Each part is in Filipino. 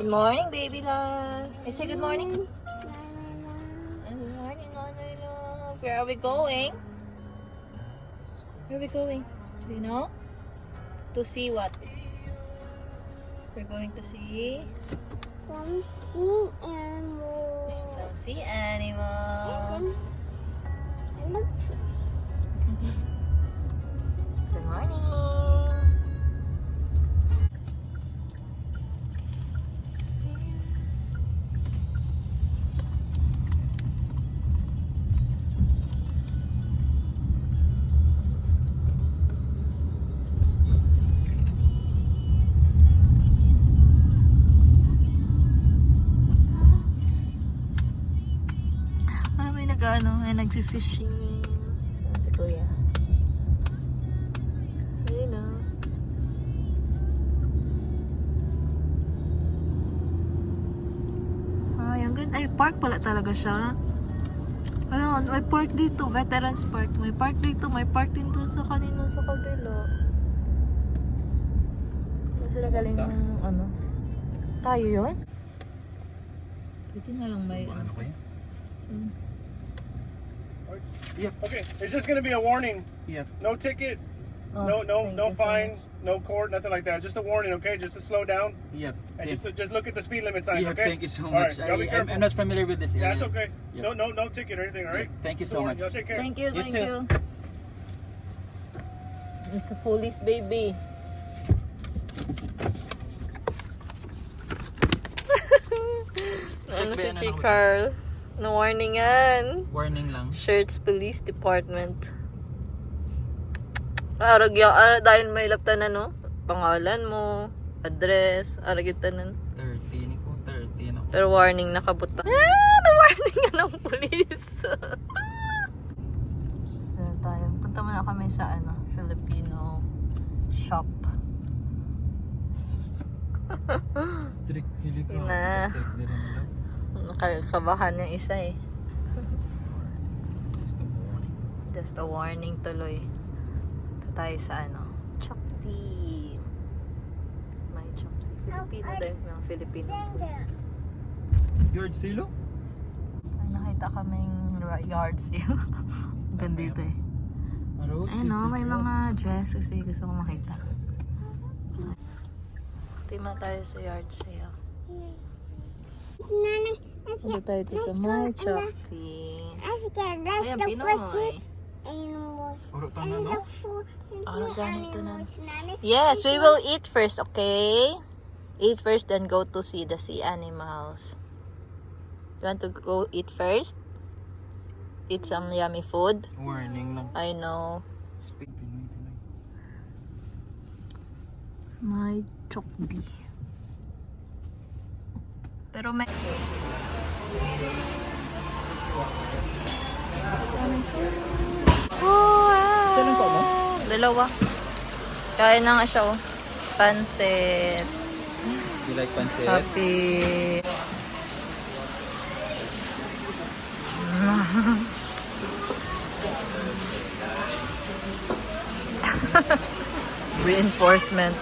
Good morning, baby love. I say good morning. Good morning, Nonoy love. Where are we going? Where are we going? Do you know? To see what? We're going to see Some sea animals. some sea And animals. some s- Good morning. Nag-ano? May nag-fishing. Si Kuya. Ayun na. Ay, ang ganda. Ay, park pala talaga siya. Ano, may park dito. Veterans Park. May park dito. May park din dun sa kanino sa kabila. Sila galing ng ano? Tayo yun? Pwede na lang may ano. Mm. Okay, it's just gonna be a warning. Yep. No ticket, Oh, no no thank no you so fine, much. no court, nothing like that. Just a warning, okay? Just to slow down Yep. and Thank, just just look at the speed limit sign, yep, okay? thank you so All right, much. y'all be I, I'm, careful. I'm not familiar with this yeah, area. it's okay. Yep. No no no ticket or anything, all right? Yep, Thank you Just so a warning. much. Y'all take care. Thank you, You thank too. you. It's a police baby. ano Check si ba yan, ano? Carl? No warningan. Warning lang. Shirts Police Department. Arag ya, ara dahil may laptan na no? Pangalan mo, address, arag yung tanan. 30 ni ko, 30 na. Pero warning nakabuta. Ah, na warning nga ng police. Saan tayo? Punta muna kami sa ano, Filipino shop. Strict hili ko. Strict nila. Nakakabahan yung isa eh. Just a warning. Just a warning tuloy. Ito tayo sa ano, Chokti. May Chokti. Filipino din. Mga Filipino food. Yard silo? Ay, nakita kaming yard sale. Gandito eh. Ayun no, may mga dress kasi gusto ko makita. Tima tayo sa yard sale. Nanay, Dito sa My Chokti. I scared. That's Ayan, Pinoy. Ah, sea ganito na. Yes, we will eat first, okay? Eat first, then go to see the sea animals. You want to go eat first? Eat some yummy food? Warning lang. I know. Speak Pinoy, Pinoy. My chokdi. Pero may... Wow! Po mo? Dalawa. Kain na nga siya, oh. Pansit. You like pancit? Happy. Reinforcement.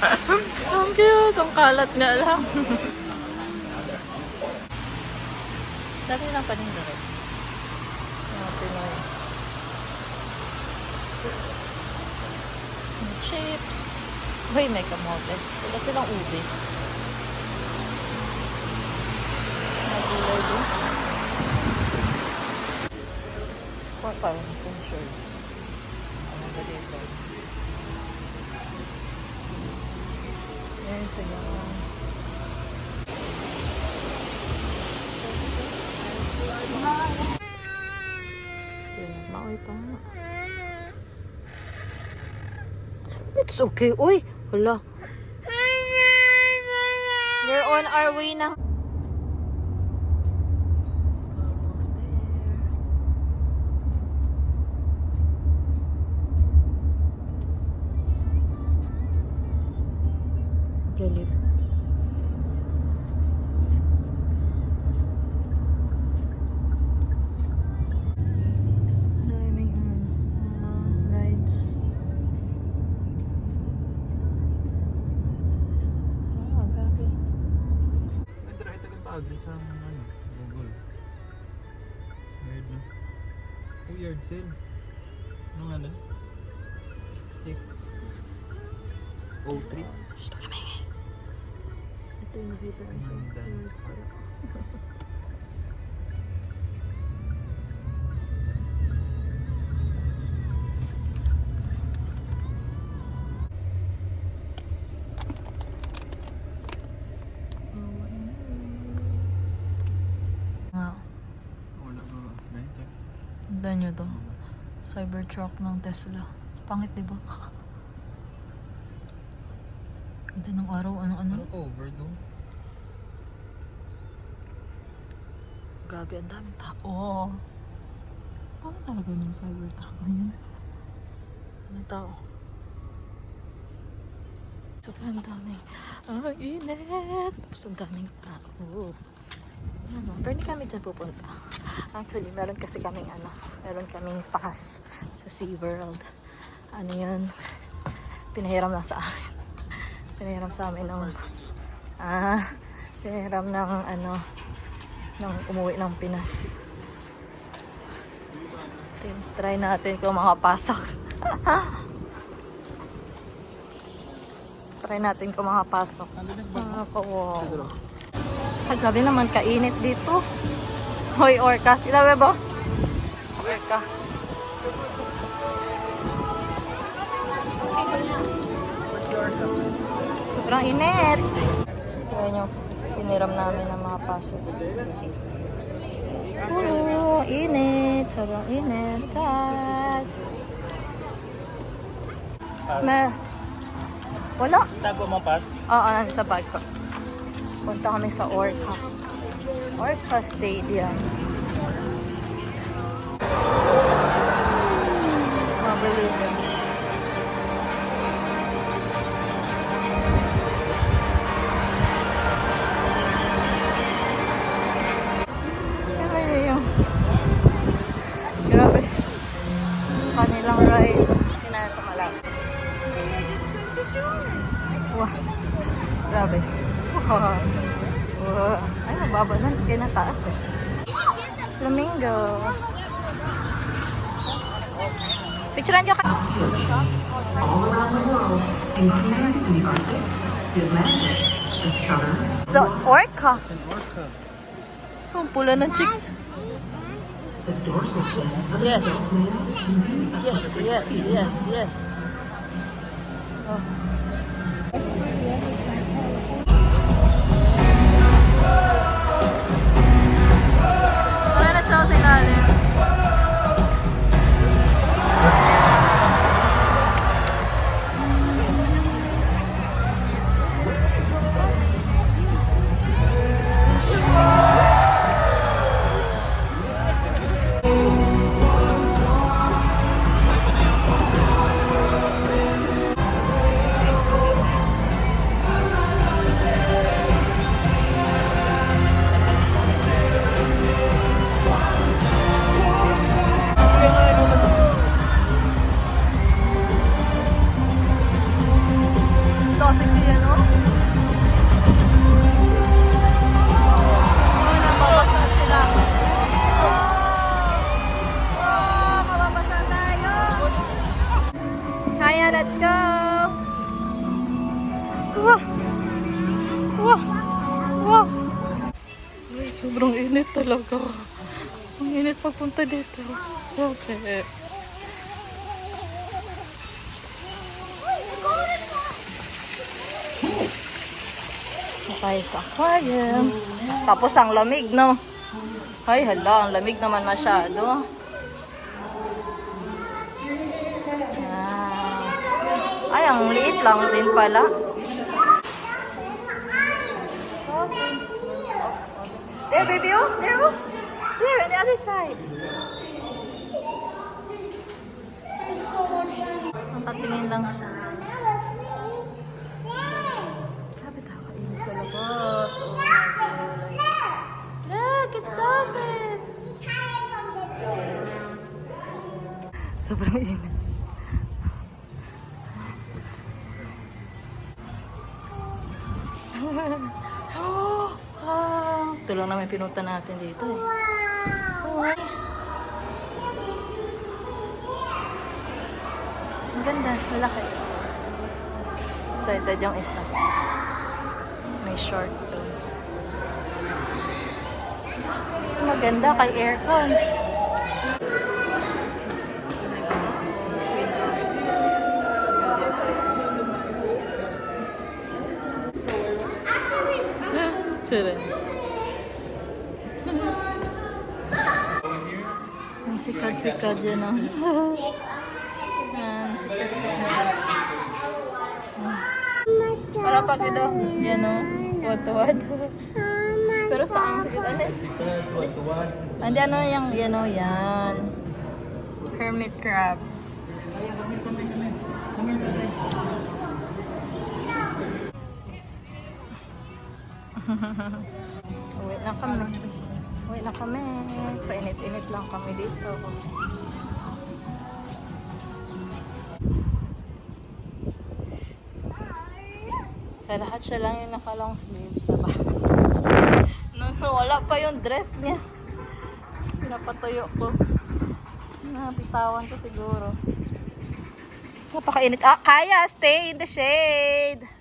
Ang cute. Ang kalat nga lang. Dati lang pa rin. Mga Pinoy. Chips. Uy, may kamote. Wala silang ube. May gulay doon. Pa- Parang isang shirt. Ang mga deliveries. Ayan sila. Yun, Maoy pa. It's okay. Uy! Hala. We're on our way na. Nakag sa ano, Google. Weird no? Yard sale. Ano nga nun? 6 03 Ito yung dito na siya. Tandaan nyo to. Cybertruck ng Tesla. Pangit, di ba? Ganda ng araw, ano-ano. Parang over though. Grabe, ang daming tao. Pangit talaga ng Cybertruck na yun. Ang tao. Sobrang daming. Ang init. Tapos ang daming tao. Ano, pero hindi kami dyan pupunta. Actually, meron kasi kaming ano, meron kaming pass sa SeaWorld. Ano yun? Pinahiram na sa amin. Pinahiram sa amin ng, ah, pinahiram ng ano, ng umuwi ng Pinas. Try natin kung makapasok. Try natin kung makapasok. Mga kawo. Ay, grabe naman kainit dito. Hoy, orca. Sinabi ba? Orca. Sobrang init. Kaya nyo, tiniram namin ng mga pasos. Oo, init. Sobrang init. Chat. Me. Wala. Tago mo pass? Oo, nandun sa bag ko. Punta kami sa Orca. Orca Stadium. Yung... Grabe. Kanilang rides. Tinala sa malapit. Wow. Grabe. Wow. Wow. Ay, mababa na. Kaya nataas eh. Flamingo. Picturean ka ka. So, orca. Orca. Ang pula ng chicks. Yes. Yes, yes, yes, yes. Oh. Sobrang init talaga. Ang init pagpunta dito. Okay. tayo sa aquarium. Tapos ang lamig, no? Ay, hala, ang lamig naman masyado. Ah. Ay, ang liit lang din pala. There, baby, oh. There, oh. There, on the other side. Ang patingin lang siya. Grabe tayo kainit sa labas. Oh my God. Look, it's dolphins. Sobrang init. Lang naman pinunta natin dito eh. Wow. Uy. Ang ganda, malaki. Excited yung isa. May short doon. Maganda kay aircon. Tsura. Sikat-sikat yan oh. Yan, sikat-sikat. Para pag ito, yan oh, tuwad-tuwad. Pero saan? Ano? Sikat, tuwan-tuwan. Andi ano yung, yan oh, yan. Hermit crab. Uwi na kami. Uwi na kami. Painit-init lang kami dito. Sa lahat siya lang yung naka-long sleeve sa back. No, no, wala pa yung dress niya. Pinapatuyo ko. Napitawan ko siguro. Napakainit. Ah, kaya! Stay in the shade!